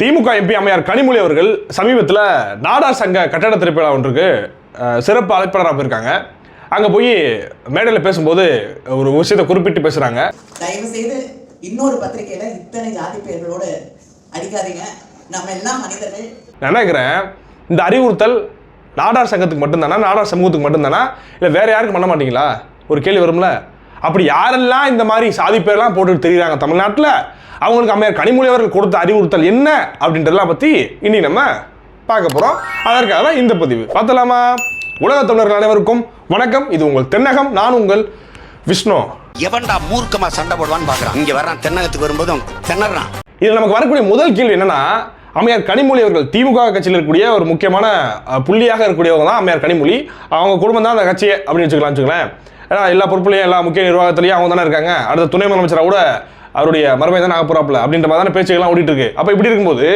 திமுக MP அம்மையார் கனிமொழி அவர்கள் சமீபத்தில் நாடார் சங்க கட்டட திரைப்படம் ஒன்றுக்கு சிறப்பு அழைப்பாளராக போயிருக்காங்க. அங்கே போய் மேடையில் பேசும்போது ஒரு விஷயத்தை குறிப்பிட்டு பேசுகிறாங்க தயவு செய்து இன்னொரு பத்திரிக்கையில இத்தனை ஜாதி பெயர்களோடு அடிக்காதீங்க. நம்ம எல்லாம் மனிதர்கள் நான் நினைக்கிறேன் இந்த அறிவுறுத்தல் நாடார் சங்கத்துக்கு மட்டும்தானா? நாடார் சமூகத்துக்கு மட்டும்தானா? இல்லை வேற யாருக்கும் பண்ண மாட்டீங்களா? ஒரு கேள்வி வரும்ல. அப்படி யாரெல்லாம் இந்த மாதிரி சாதி பேர்லாம் போட்டுட்டு தெரியுறாங்க தமிழ்நாட்டில்? அவங்களுக்கு அம்மையார் கனிமொழி அவர்கள் கொடுத்த அறிவுறுத்தல் என்ன அப்படின்றதெல்லாம் பற்றி இனி நம்ம பார்க்க போகிறோம் அதற்காக தான் இந்த பதிவு. பார்த்தலாமா உலக தமிழர்கள் அனைவருக்கும் வணக்கம். இது உங்கள் தென்னகம். நான் உங்கள் விஷ்ணு. எவன்டா மூர்க்கமா சண்டை போடுவான்னு பாக்குறான். இங்க வர்றான் தென்னகத்துக்கு வரும்போதும் திணறான். இதில் நமக்கு வரக்கூடிய முதல் கேள்வி என்னன்னா அம்மையார் கனிமொழி அவர்கள் திமுக கட்சியில் இருக்கக்கூடிய ஒரு முக்கியமான புள்ளியாக இருக்கக்கூடியவங்க தான் அம்மையார் கனிமொழி. அவங்க குடும்பம் தான் அந்த கட்சியை அப்படின்னு வச்சுக்கலாம் வச்சுக்கலாம் ஏன்னா எல்லா பொறுப்புலையும் எல்லா முக்கிய நிர்வாகத்திலையும் அவங்க தானே இருக்காங்க. அடுத்த துணை முதலமைச்சராக கூட அவருடைய மறுமை தான் ஆக அப்படின்ற மாதிரி தானே பேச்சுக்கெல்லாம் ஓடிட்டு இருக்கு அப்போ இப்படி இருக்கும்போது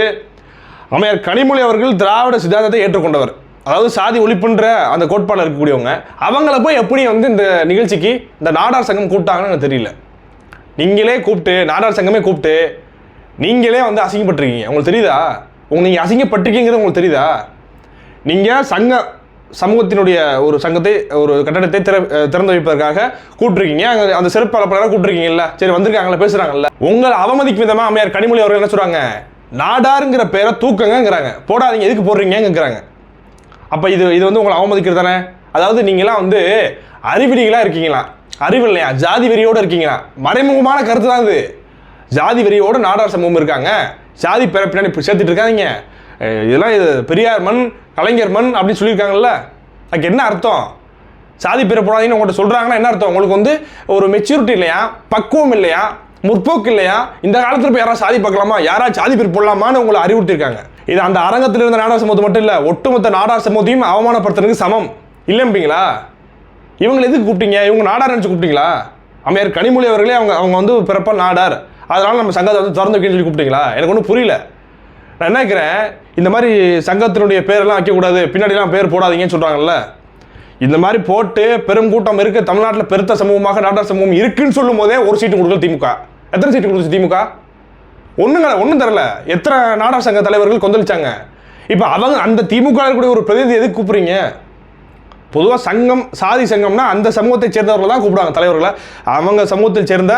அம்மையார் கனிமொழி அவர்கள் திராவிட சித்தாந்தத்தை ஏற்றுக்கொண்டவர். அதாவது சாதி ஒழிப்புன்ற அந்த கோட்பாடில் இருக்கக்கூடியவங்க. அவங்கள போய் எப்படி வந்து இந்த நிகழ்ச்சிக்கு இந்த நாடார் சங்கம் கூப்பிட்டாங்கன்னு எனக்கு தெரியல. நீங்களே கூப்பிட்டு நாடார் சங்கமே கூப்பிட்டு நீங்களே வந்து அசிங்கப்பட்டிருக்கீங்க. உங்களுக்கு தெரியுதா? உங்க நீங்கள் அசிங்கப்பட்டிருக்கீங்கிறது உங்களுக்கு தெரியுதா? நீங்கள் சங்கம் சமூகத்தினுடைய ஒரு சங்கத்தை ஒரு கட்டடத்தை திற திறந்து வைப்பதற்காக கூப்பிட்டுருக்கீங்க. அங்கே அந்த சிறப்பு அழைப்பாளராக கூப்பிட்டுருக்கீங்கல்ல. சரி வந்திருக்காங்களா பேசுகிறாங்கல்ல உங்களை அவமதிக்கும் விதமாக அம்மையார் கனிமொழி அவர்கள் என்ன சொல்கிறாங்க நாடாருங்கிற பேரை தூக்கங்கங்கிறாங்க. போடாதீங்க எதுக்கு போடுறீங்கிறாங்க அப்போ இது இது வந்து உங்களை அவமதிக்கிறது தானே? அதாவது நீங்களாம் வந்து அறிவிலிகளாக இருக்கீங்களா? அறிவு இல்லையா? ஜாதி வெறியோடு இருக்கீங்களா? மறைமுகமான கருத்து தான் இது. ஜாதி வெறியோடு நாடார் சமூகம் இருக்காங்க. ஜாதி பேரை பின்னாடி சேர்த்துட்டு இருக்காதீங்க. இதெல்லாம் இது பெரியார் மண் கலைஞர் மண் அப்படின்னு சொல்லியிருக்காங்கல்ல? அதுக்கு என்ன அர்த்தம்? சாதி பேரை போடாதீங்கன்னு உங்கள்கிட்ட சொல்கிறாங்கன்னா என்ன அர்த்தம்? உங்களுக்கு வந்து ஒரு மெச்சூரிட்டி இல்லையா? பக்குவம் இல்லையா? முற்போக்கு இல்லையா? இந்த காலத்தில் போய் யாராவது சாதி பார்க்கலாமா? யாராவது சாதி பேர் போடலாமான்னு உங்களை அறிவுறுத்திருக்காங்க இது அந்த அரங்கத்தில் இருந்த நாடார் சமூகத்தை மட்டும் இல்லை ஒட்டுமொத்த நாடார் சமூகத்தையும் அவமானப்படுத்துறதுக்கு சமம். இல்லைம்பிங்களா இவங்களை எதுக்கு கூப்பிட்டீங்க? இவங்க நாடார் நினச்சி கூப்பிட்டீங்களா? அம்மையார் கனிமொழி அவர்களே அவங்க அவங்க வந்து பிறப்ப நாடார். அதனால் நம்ம சங்கத்தை வந்து திறந்து வைக்கணும்னு சொல்லி கூப்பிட்டீங்களா? எனக்கு ஒன்றும் புரியல. நான் நினைக்கிறேன்? இந்த மாதிரி சங்கத்தினுடைய பேரெல்லாம் வைக்கக்கூடாது. பின்னாடிலாம் பேர் போடாதீங்கன்னு சொல்கிறாங்கல்ல இந்த மாதிரி போட்டு பெரும் கூட்டம் இருக்குது தமிழ்நாட்டில் பெருத்த சமூகமாக நாடார் சமூகம் இருக்குன்னு சொல்லும் போதே ஒரு சீட்டு கொடுக்கல திமுக. எத்தனை சீட்டு கொடுத்துச்சு திமுக? ஒன்றுங்க ஒன்றும் தரல. எத்தனை நாடார் சங்க தலைவர்கள் கொந்தளிச்சாங்க? இப்போ அவங்க அந்த திமுக இருக்கக்கூடிய ஒரு பிரதிநிதி எதுக்கு கூப்பிட்றீங்க? பொதுவாக சங்கம் சாதி சங்கம்னா அந்த சமூகத்தை சேர்ந்தவர்கள் தான் கூப்பிடுவாங்க தலைவர்களை. அவங்க சமூகத்தில் சேர்ந்த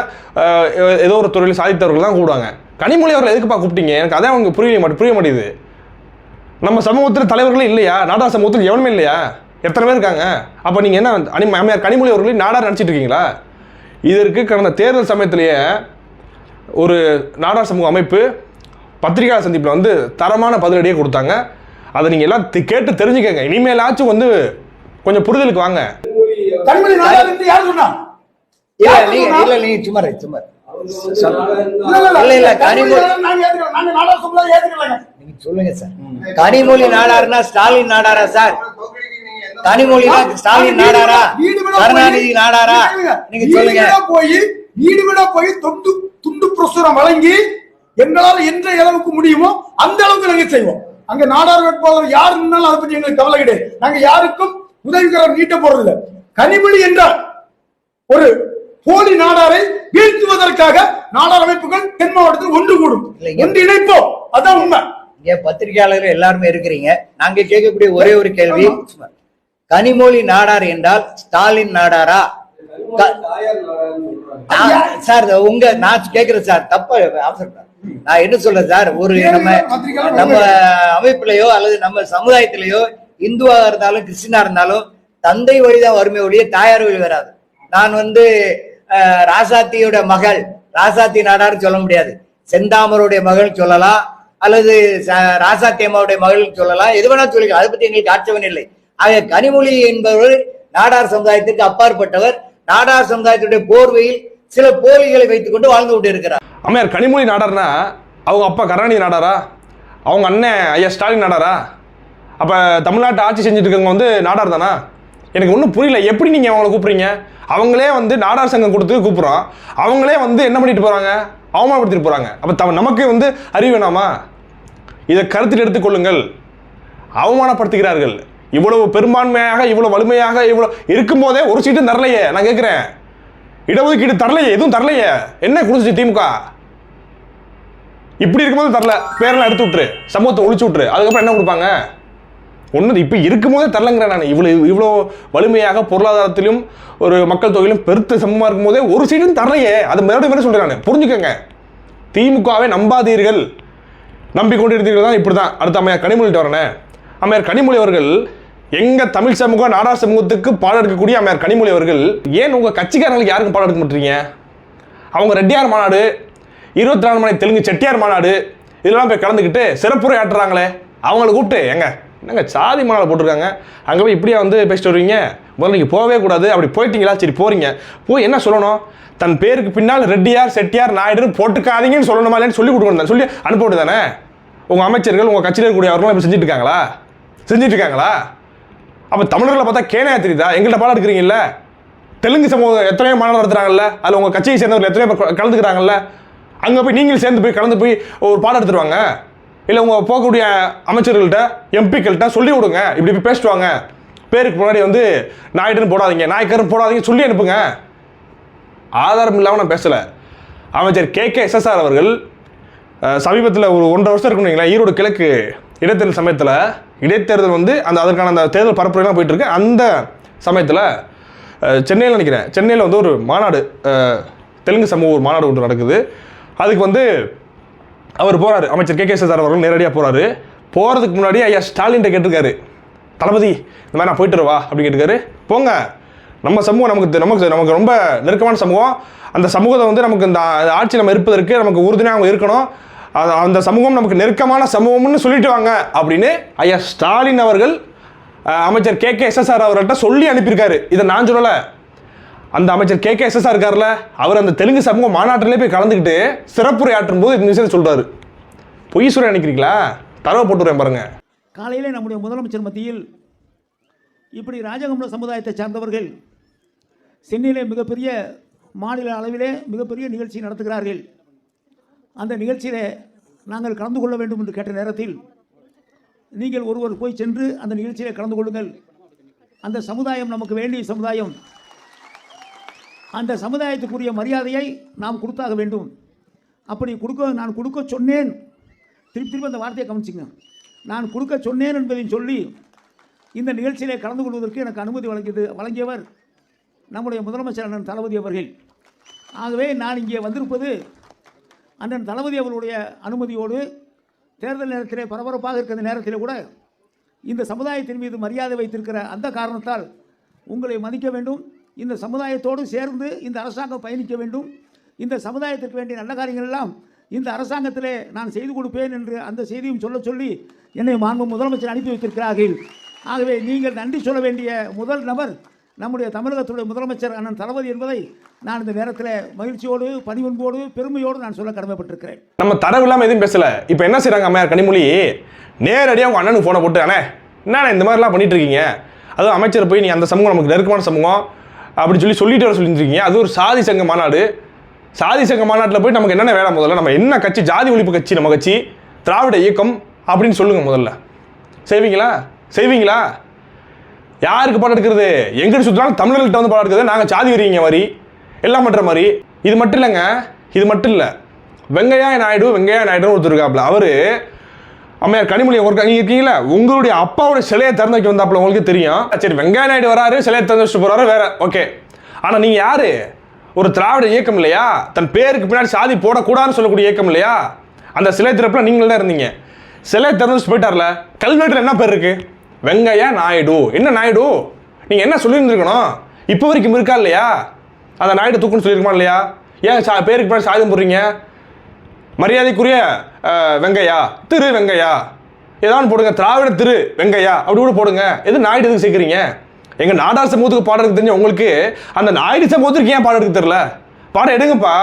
ஏதோ ஒரு துறையில் சாதித்தவர்கள் தான் கூப்பிடுவாங்க. கனிமொழி அவர்கள் எதுக்குப்பா கூப்பிட்டீங்க? எனக்கு அதான் அவங்க புரிய மாட்டே புரிய மாட்டேங்குது. நம்ம சமூகத்தில் தலைவர்களே இல்லையா? நாடார் சமூகத்தில் எவனுமே இல்லையா? எத்தனை பேர் இருக்காங்க? அப்போ நீங்கள் என்ன அனி அம்மையார் கனிமொழி அவர்களே நாடார் நினச்சிட்டு இருக்கீங்களா? இதற்கு கடந்த தேர்தல் சமயத்திலேயே ஒரு நாடார் சமூக அமைப்பு பத்திரிகையாளர் சந்திப்பில் வந்து தரமான பதிலடியே கொடுத்தாங்க. அதை நீங்கள் எல்லாம் கேட்டு தெரிஞ்சுக்கங்க. இனிமேலாச்சும் வந்து கொஞ்சம் புரிதலுக்கு வாங்க. கண்மணி நாடார் என்று யார் சொன்னா? இல்ல நீங்க? இல்ல நீங்க சும்மா சும்மா. இல்ல, கனிமொழி சொல்லுங்க சார் கனிமொழி நாடாருன்னா ஸ்டாலின் நாடாரா சார் கனிமொழினா ஸ்டாலின் நாடாரா? கருணாநிதி நாடாரா. நீங்க சொல்லுங்க. போய் வீடு வீடா போய் தொண்டு துண்டு பிரசுரம் வழங்கி எங்களால் எந்த அளவுக்கு முடியுமோ அந்த அளவுக்கு நாங்க செய்வோம். அங்க நாடார் வேட்பாளர் யார் இருந்தாலும் அதை பத்தி எங்களுக்கு கவலை கிடையாது. நாங்க யாருக்கும் உதவிகரம் நீட்ட போறது இல்ல கனிமொழி என்றால் ஒரு போலி நாடாரை வீழ்த்துவதற்காக நாடார் அமைப்புகள் தென் மாவட்டத்தில் ஒன்று கூடும். இல்லைங்க. ஒன்று இணைப்போம். அதான் உண்மை. இங்க பத்திரிகையாளர்கள் எல்லாருமே இருக்கிறீங்க. நாங்க கேட்கக்கூடிய ஒரே ஒரு கேள்வி. கனிமொழி நாடார் என்றால் ஸ்டாலின் நாடாரா? சார் உங்க நான் கேக்குறேன் சார் தப்ப அவசரம் நான் என்ன சொல்றேன் சார் ஒரு நம்ம நம்ம அமைப்புலயோ அல்லது நம்ம சமுதாயத்திலேயோ இந்துவா இருந்தாலும் கிறிஸ்டினா இருந்தாலும் தந்தை வழிதான் வறுமை ஒழிய தாயார் வழி வராது. நான் வந்து ராசாத்தியோட மகள் ராசாத்தி நாடார்னு சொல்ல முடியாது. செந்தாமருடைய மகள் சொல்லலாம் அல்லது ச- ராசாத்தி அம்மாவுடைய மகள் சொல்லலாம். எது வேணா சொல்லிக்கலாம். அதை பத்தி எங்களுக்கு ஆட்சேபம் இல்லை. ஆக கனிமொழி என்பவர் நாடார் சமுதாயத்திற்கு அப்பாற்பட்டவர். நாடார் சமுதாயத்துடைய போர்வையில் சில போலிகளை வைத்துக் கொண்டு வாழ்ந்து கொண்டு இருக்கிறார் அம்மையார் கனிமொழி நாடார்னா அவங்க அப்பா கருணாநிதி நாடாரா? அவங்க அண்ணன் ஐயா ஸ்டாலின் நாடாரா? அப்போ தமிழ்நாட்டு ஆட்சி செஞ்சுட்டு இருக்கவங்க வந்து நாடார் தானா? எனக்கு ஒன்றும் புரியல. எப்படி நீங்கள் அவங்கள கூப்பிட்றீங்க? அவங்களே வந்து நாடார் சங்கம் கொடுத்து கூப்பிட்றோம் அவங்களே வந்து என்ன பண்ணிட்டு போகிறாங்க அவமானப்படுத்திட்டு போகிறாங்க அப்போ த நமக்கு வந்து அறிவு வேணாமா? இதை கருத்தில் எடுத்துக்கொள்ளுங்கள் அவமானப்படுத்துகிறார்கள். இவ்வளவு பெரும்பான்மையாக இவ்வளோ வலிமையாக இவ்வளோ இருக்கும்போதே ஒரு சீட்டும் தரலையே. நான் கேட்குறேன். இடஒதுக்கீடு தரலையே? எதுவும் தரலையே? என்ன கொடுத்துச்சு திமுக? இப்படி இருக்கும்போது தரல. பேரெல்லாம் எடுத்து விட்டுரு. சமூகத்தை ஒழிச்சு விட்டுரு. அதுக்கப்புறம் என்ன கொடுப்பாங்க? ஒன்று இப்போ இருக்கும்போதே தரலங்கிறேன் நான். இவ்வளோ இவ்வளோ வலிமையாக பொருளாதாரத்திலும் ஒரு மக்கள் தொகையிலும் பெருத்த சமமாக இருக்கும்போதே ஒரு சீட்டும் தரலையே. அது மறுபடியும் மறுபடியும் சொல்கிறேன் நான். புரிஞ்சுக்கோங்க. திமுகவை நம்பாதீர்கள். நம்பிக்கொண்டிருந்தீர்கள் தான் இப்படி தான் அடுத்த அம்மையார் கனிமொழிட்டு வரேன். அம்மையார் கனிமொழி அவர்கள் எங்கள் தமிழ் சமூகம் நாடா சமூகத்துக்கு பாடம் எடுக்கக்கூடிய அம்மையார் கனிமொழி அவர்கள் ஏன் உங்கள் கட்சிக்காரங்களுக்கு யாருக்கும் பாடம் எடுக்க மாட்டீங்க? அவங்க ரெட்டியார் மாநாடு இருபத்தி நாலு மணி தெலுங்கு செட்டியார் மாநாடு இதெல்லாம் போய் கலந்துக்கிட்டு சிறப்புரை ஆட்டுறாங்களே அவங்கள கூப்பிட்டு எங்க என்னங்க சாதி மாநாடு போட்டிருக்காங்க. அங்கே போய் இப்படியா வந்து பேசிட்டு வருவீங்க? முதல்ல நீங்கள் போகவே கூடாது. அப்படி போயிட்டீங்களா? சரி போறீங்க. போய் என்ன சொல்லணும்? தன் பேருக்கு பின்னால் ரெட்டியார் செட்டியார் நாயுடுன்னு போட்டுக்காதீங்கன்னு சொல்லணுமா இல்லைன்னு சொல்லி கொடுக்கணும் சொல்லி அனுப்ப தானே? உங்கள் அமைச்சர்கள் உங்கள் கட்சியில் இருக்கக்கூடிய அவர்களும் இப்படி செஞ்சுட்டு இருக்காங்களா? செஞ்சுட்டு இருக்காங்களா? அப்போ தமிழர்களை பார்த்தா கேனையா தெரியுதா? எங்கள்கிட்ட பாடம் எடுக்கிறீங்கல்ல? தெலுங்கு சமூகம் எத்தனையோ மாநாடு நடத்துறாங்கல்ல? அதில் உங்கள் கட்சியை சேர்ந்தவர்கள் எத்தனையோ பேர் கலந்துக்கிறாங்கல்ல? அங்கே போய் நீங்களும் சேர்ந்து போய் கலந்து போய் ஒரு பாடம் எடுத்துருவாங்க இல்லை உங்கள் போகக்கூடிய அமைச்சர்கள்ட்ட எம்பிக்கள்கிட்ட சொல்லி விடுங்க. இப்படி போய் பேசிட்டு பேருக்கு முன்னாடி வந்து நாயுடுன்னு போடாதீங்க. நாய்க்கருன்னு போடாதீங்க சொல்லி அனுப்புங்க. ஆதாரம் இல்லாமல் நான் பேசலை. அமைச்சர் கே. கே. எஸ்எஸ்ஆர் அவர்கள் சமீபத்தில் ஒரு ஒன்றரை வருஷம் இருக்குன்னு ஈரோடு கிழக்கு இடைத்தேர்தல் சமயத்தில் இடைத்தேர்தல் வந்து அந்த அதற்கான அந்த தேர்தல் பரப்புரைலாம் போயிட்டுருக்கு அந்த சமயத்தில் சென்னையில் நினைக்கிறேன். சென்னையில் வந்து ஒரு மாநாடு தெலுங்கு சமூக ஒரு மாநாடு ஒன்று நடக்குது. அதுக்கு வந்து அவர் போகிறாரு அமைச்சர் கே கே சார் அவர்கள் நேரடியாக போகிறாரு போகிறதுக்கு முன்னாடி ஐயா ஸ்டாலின்ட்ட கேட்டிருக்காரு. தளபதி இந்த மாதிரி நான் போயிட்டு வா அப்படின்னு கேட்டிருக்காரு. போங்க. நம்ம சமூகம் நமக்கு நமக்கு நமக்கு ரொம்ப நெருக்கமான சமூகம். அந்த சமூகத்தை வந்து நமக்கு இந்த ஆட்சி நம்ம இருப்பதற்கு நமக்கு உறுதுணையாக அவங்க இருக்கணும். அது- அந்த சமூகம் நமக்கு நெருக்கமான சமூகம்னு சொல்லிட்டு வாங்க அப்படின்னு ஐயா ஸ்டாலின் அவர்கள் அமைச்சர் கே கே எஸ்எஸ்ஆர் அவர்கள்ட்ட சொல்லி அனுப்பியிருக்காரு. இதை நான் சொல்லலை. அந்த அமைச்சர் கே கே எஸ்எஸ்ஆர் இருக்கார்ல அவர் அந்த தெலுங்கு சமூக மாநாட்டிலே போய் கலந்துக்கிட்டு சிறப்புரையாற்றும் போது இந்த விஷயத்தை சொல்றாரு. பொய் சொல்ல நினைக்கிறீங்களா? தரவை போட்டுறேன் பாருங்க. காலையிலே நம்முடைய முதலமைச்சர் மத்தியில் இப்படி ராஜகம்பள சமுதாயத்தை சார்ந்தவர்கள் சென்னையிலே மிகப்பெரிய மாநில அளவிலே மிகப்பெரிய நிகழ்ச்சி நடத்துகிறார்கள். அந்த நிகழ்ச்சியிலே நாங்கள் கலந்து கொள்ள வேண்டும் என்று கேட்ட நேரத்தில் நீங்கள் ஒருவர் போய் சென்று அந்த நிகழ்ச்சியில் கலந்து கொள்ளுங்கள். அந்த சமுதாயம் நமக்கு வேண்டிய சமுதாயம் அந்த சமுதாயத்துக்குரிய மரியாதையை நாம் கொடுத்தாக வேண்டும். அப்படி கொடுக்க நான் கொடுக்க சொன்னேன். திருப்பி திருப்பி அந்த வார்த்தையை கவனிச்சிங்க. நான் கொடுக்க சொன்னேன் என்பதையும் சொல்லி இந்த நிகழ்ச்சியிலே கலந்து கொள்வதற்கு எனக்கு அனுமதி வழங்கியது வழங்கியவர் நம்முடைய முதலமைச்சர் அண்ணன் தளபதி அவர்கள். ஆகவே நான் இங்கே வந்திருப்பது அண்ணன் தளபதி அவர்களுடைய அனுமதியோடு தேர்தல் நேரத்திலே பரபரப்பாக இருக்கிற நேரத்தில் கூட இந்த சமுதாயத்தின் மீது மரியாதை வைத்திருக்கிற அந்த காரணத்தால் உங்களை மதிக்க வேண்டும். இந்த சமுதாயத்தோடு சேர்ந்து இந்த அரசாங்கம் பயணிக்க வேண்டும். இந்த சமுதாயத்திற்கு வேண்டிய நல்ல காரியங்கள் எல்லாம் இந்த அரசாங்கத்திலே நான் செய்து கொடுப்பேன் என்று அந்த செய்தியும் சொல்ல சொல்லி என்னை மாண்பு முதலமைச்சர் அனுப்பி வைத்திருக்கிறார்கள். ஆகவே நீங்கள் நன்றி சொல்ல வேண்டிய முதல் நபர் நம்முடைய தமிழகத்துடைய முதலமைச்சர் அண்ணன் தளபதி என்பதை நான் இந்த நேரத்தில் மகிழ்ச்சியோடு பணிவன்போடு பெருமையோடு நான் சொல்ல கடமைப்பட்டிருக்கிறேன். நம்ம தரவு இல்லாமல் எதுவும் பேசல. இப்போ என்ன செய்கிறாங்க அம்மையார் கனிமொழி? நேரடியாக உங்கள் அண்ணனுக்கு ஃபோனை போட்டு அண்ணே என்னண்ணே இந்த மாதிரிலாம் பண்ணிட்டு இருக்கீங்க? அதுவும் அமைச்சர் போய் நீ அந்த சமூகம் நமக்கு நெருக்கமான சமூகம். அப்படி சொல்லி சொல்லிட்டு வர சொல்லியிருக்கீங்க அது ஒரு சாதி சங்க மாநாடு. சாதி சங்க மாநாட்டில் போய் நமக்கு என்னென்ன வேலை முதல்ல? நம்ம என்ன கட்சி? ஜாதி ஒழிப்பு கட்சி நம்ம கட்சி. திராவிட இயக்கம் அப்படின்னு சொல்லுங்கள் முதல்ல. செய்வீங்களா? செய்வீங்களா? யாருக்கு பாடம் எடுக்கிறது? எங்கிட்ட சுற்றினாலும் தமிழர்கள்ட்ட வந்து பாடம் எடுக்கிறது. நாங்கள் சாதி வரீங்க மாதிரி எல்லாம் பண்ணுற மாதிரி. இது மட்டும் இல்லைங்க. இது மட்டும் இல்லை. வெங்கையா நாயுடு வெங்கையா நாயுடுன்னு ஒருத்தர் இருக்காப்புல. அவர் அம்மையார் கனிமொழி ஒரு நீங்க இருக்கீங்களா உங்களுடைய அப்பாவோட சிலையை திறந்து வைக்க வந்தாப்புல உங்களுக்கு தெரியும். சரி வெங்காய நாயுடு வராரு சிலையை திறந்து வச்சுட்டு போறாரு வேற ஓகே ஆனா நீங்க யாரு? ஒரு திராவிட இயக்கம் இல்லையா? தன் பேருக்கு பின்னாடி சாதி போடக்கூடாதுன்னு சொல்லக்கூடிய இயக்கம் இல்லையா? அந்த சிலை திறப்புல நீங்க தான் இருந்தீங்க. சிலை திறந்து போயிட்டார்ல கல்வெட்டில் என்ன பேர் இருக்கு? வெங்கையா நாயுடு. என்ன நாயுடு? நீங்க என்ன சொல்லியிருந்துருக்கணும்? இப்போ வரைக்கும் இருக்கா இல்லையா? அந்த நாயுடு தூக்குன்னு சொல்லியிருக்குமா இல்லையா? ஏன் சா பேருக்கு பின்னாடி சாதி போடுறீங்க? மரியாதைக்குரிய வெங்கையா திரு வெங்கையா. ஏதாவது போடுங்க திராவிட திரு வெங்கையா. அப்படி கூட போடுங்க. எது நாயுடு எதுக்கு சேர்க்குறீங்க? எங்கள் நாடார் சமூகத்துக்கு பாடம் எடுக்க தெரிஞ்ச உங்களுக்கு அந்த நாயுடு சமூகத்துக்கு ஏன் பாடம் எடுக்க தெரில? பாடம் எடுங்கப்பா.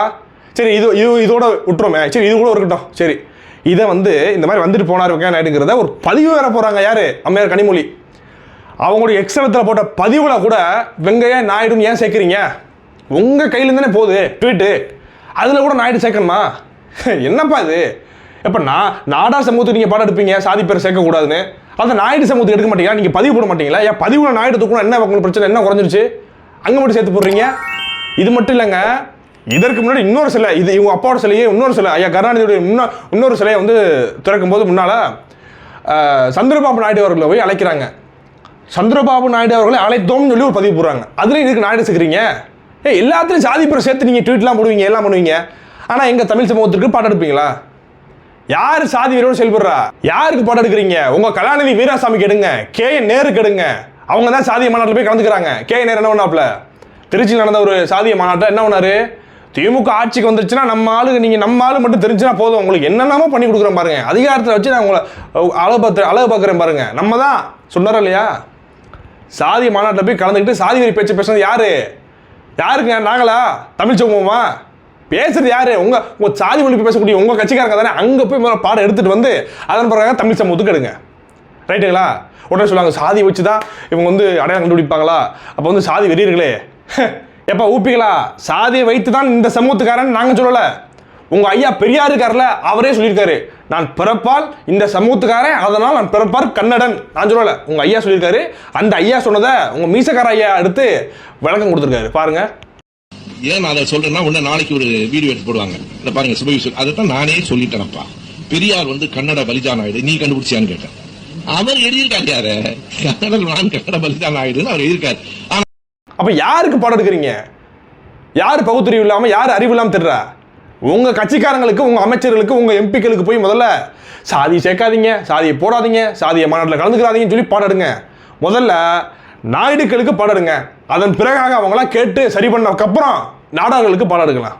சரி இது இது இதோட விட்டுருமே சரி இது கூட இருக்கட்டும். சரி. இதை வந்து இந்த மாதிரி வந்துட்டு போனார் வெங்கையா நாயுடுங்கிறத ஒரு பதிவு வேற போகிறாங்க யார்? அம்மையார் கனிமொழி. அவங்களுடைய எக்ஸலத்தில் போட்ட பதிவில் கூட வெங்கையா நாயுடுன்னு ஏன் சேர்க்குறீங்க? உங்கள் கையிலேருந்து தானே போகுது. ட்வீட்டு அதில் கூட நாயுடு சேர்க்கணுமா? என்னப்பா இது? இப்போ நான் நாடா சமூகத்துக்கு நீங்கள் பாடம் எடுப்பீங்க சாதி பேர் சேர்க்கக்கூடாதுன்னு அந்த நாயுடு சமூகத்துக்கு எடுக்க மாட்டீங்களா? நீங்கள் பதிவு போட மாட்டீங்களா? ஏன் பதிவில் நாயுடு தூக்கணும் என்ன உங்களுக்கு பிரச்சனை என்ன குறைஞ்சிருச்சு? அங்கே மட்டும் சேர்த்து போடுறீங்க? இது மட்டும் இல்லைங்க. இதற்கு முன்னாடி இன்னொரு சிலை இது இவங்க அப்பாவோட சிலையே இன்னொரு சிலை ஐயா கருணாநிதியுடைய முன்னா இன்னொரு சிலையை வந்து திறக்கும் போது முன்னால் சந்திரபாபு நாயுடு அவர்களை போய் அழைக்கிறாங்க. சந்திரபாபு நாயுடு அவர்களை அழைத்தோம்னு சொல்லி ஒரு பதிவு போடுறாங்க. அதுலேயும் இதுக்கு நாயுடு சேர்க்குறீங்க? ஏ எல்லாத்துலையும் சாதி பேரை சேர்த்து நீங்கள் ட்வீட்லாம் போடுவீங்க எல்லாம் பண்ணுவீங்க. ஆனால் எங்கள் தமிழ் சமூகத்திற்கு பாடம் எடுப்பீங்களா? யார் சாதி வீரோடு செயல்படுறா? யாருக்கு பாடம் எடுக்கிறீங்க? உங்கள் கலாநிதி வீராசாமி கெடுங்க. கே. என். நேரு கெடுங்க. அவங்க தான் சாதிய மாநாட்டில் போய் கலந்துக்கிறாங்க. கே. என். நேரு என்ன பண்ணாப்ல திருச்சியில் நடந்த ஒரு சாதிய மாநாட்டில் என்ன பண்ணாரு? திமுக ஆட்சிக்கு வந்துருச்சுன்னா நம்ம ஆளுங்க நீங்கள் நம்ம ஆளு மட்டும் தெரிஞ்சுனா போதும். உங்களுக்கு என்னென்னமோ பண்ணி கொடுக்குறேன் பாருங்க. அதிகாரத்தில் வச்சு நான் உங்களை அளவு அழகு பார்த்து அழகு பார்க்குறேன் பாருங்க. நம்ம தான் சொன்னாரா இல்லையா? சாதி மாநாட்டில் போய் கலந்துக்கிட்டு சாதி வரி பேச்சு பேசுனது யாரு? யாருங்க நாங்களா? தமிழ் சமூகமா? பேசுறது யாரு? உங்க உங்க சாதி ஒழிப்பு பேசக்கூடிய உங்க கட்சிக்காரங்க தானே. அங்க போய் முதல்ல பாடம் எடுத்துட்டு வந்து அதன் பிறகு தமிழ் சமூகத்துக்கு எடுங்க. ரைட்டுங்களா உடனே சொல்லுவாங்க சாதி வச்சு தான் இவங்க வந்து அடையாளம் கண்டுபிடிப்பாங்களா? அப்போ வந்து சாதி வெறியர்களே. எப்போ ஊப்பிங்களா சாதியை வைத்து தான் இந்த சமூகத்துக்காரன் நாங்கள் சொல்லலை. உங்கள் ஐயா பெரியார் இருக்கார்ல அவரே சொல்லியிருக்காரு. நான் பிறப்பால் இந்த சமூகத்துக்காரன் அதனால் நான் பிறப்பார் கன்னடன். நான் சொல்லலை உங்கள் ஐயா சொல்லியிருக்காரு. அந்த ஐயா சொன்னதை உங்கள் மீசக்கார ஐயா எடுத்து விளக்கம் கொடுத்துருக்காரு. பாருங்கள் ஏன் நான் அதை சொல்றேன்னா உடனே நாளைக்கு ஒரு வீடியோ எடுத்து போடுவாங்க. இல்லை பாருங்க சுபவிஷ் அதை தான் நானே சொல்லிட்டேனப்பா. பெரியார் வந்து கன்னட பலிதான் நாயுடு நீ கண்டுபிடிச்சியான்னு கேட்டேன். அவர் எழுதியிருக்காரு யாரு? கன்னட நான் கன்னட பலிதான் நாயுடுன்னு அவர் எழுதியிருக்காரு. ஆனா அப்ப யாருக்கு பாடம் எடுக்கிறீங்க? யார் பகுத்தறிவு இல்லாம யார் அறிவு இல்லாம திடுறா உங்க கட்சிக்காரங்களுக்கு உங்க அமைச்சர்களுக்கு உங்க எம்பிக்களுக்கு போய் முதல்ல சாதியை சேர்க்காதீங்க சாதியை போடாதீங்க சாதியை மாநாட்டில் கலந்துக்கிறாதீங்கன்னு சொல்லி பாடாடுங்க முதல்ல நாயுடுக்களுக்கு எடுங்க அதன் பிறகாக அவங்களாம் கேட்டு சரி பண்ணதுக்கப்புறம் நாடார்களுக்கு பாடம் எடுக்கலாம்